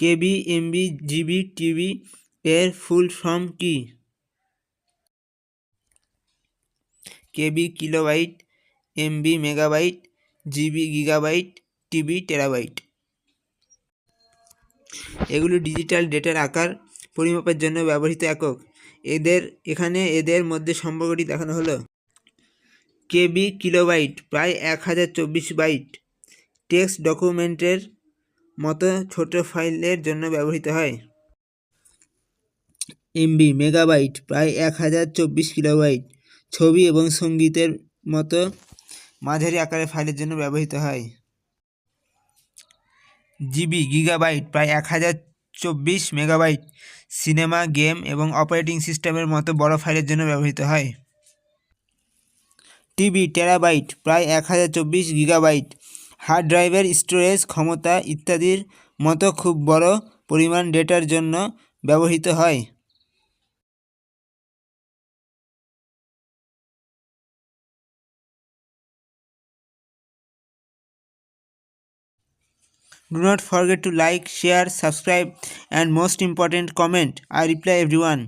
কেবি MB GB TB এর full form কি? KB kilobyte, MB megabyte, GB gigabyte, TB terabyte. এগুলি digital ডেটার আকার পরিমাপের জন্য ব্যবহৃত একক। এদের, এখানে এদের মধ্যে সম্পর্কটি দেখানো হলো। কেবি কিলোবাইট প্রায় এক হাজার চব্বিশ বাইট। টেক্সট ডকুমেন্টের মতো ছোট ফাইলের জন্য ব্যবহৃত হয়। এমবি, মেগাবাইট, প্রায় এক হাজার চব্বিশ কিলোবাইট। ছবি এবং সঙ্গীতের মতো মাঝারি আকারের ফাইলের জন্য ব্যবহৃত হয়। জিবি, গিগাবাইট, প্রায় এক হাজার চব্বিশ মেগাবাইট। সিনেমা, গেম এবং অপারেটিং সিস্টেমের মতো বড় ফাইলের জন্য ব্যবহৃত হয়। টিবি, টেরাবাইট, প্রায় এক হাজার চব্বিশ গিগাবাইট। হার্ড ড্রাইভের স্টোরেজ ক্ষমতা ইত্যাদির মতো খুব বড় পরিমাণ ডেটার জন্য ব্যবহৃত হয় Do not forget to like, share, subscribe, and most important, comment. I reply everyone.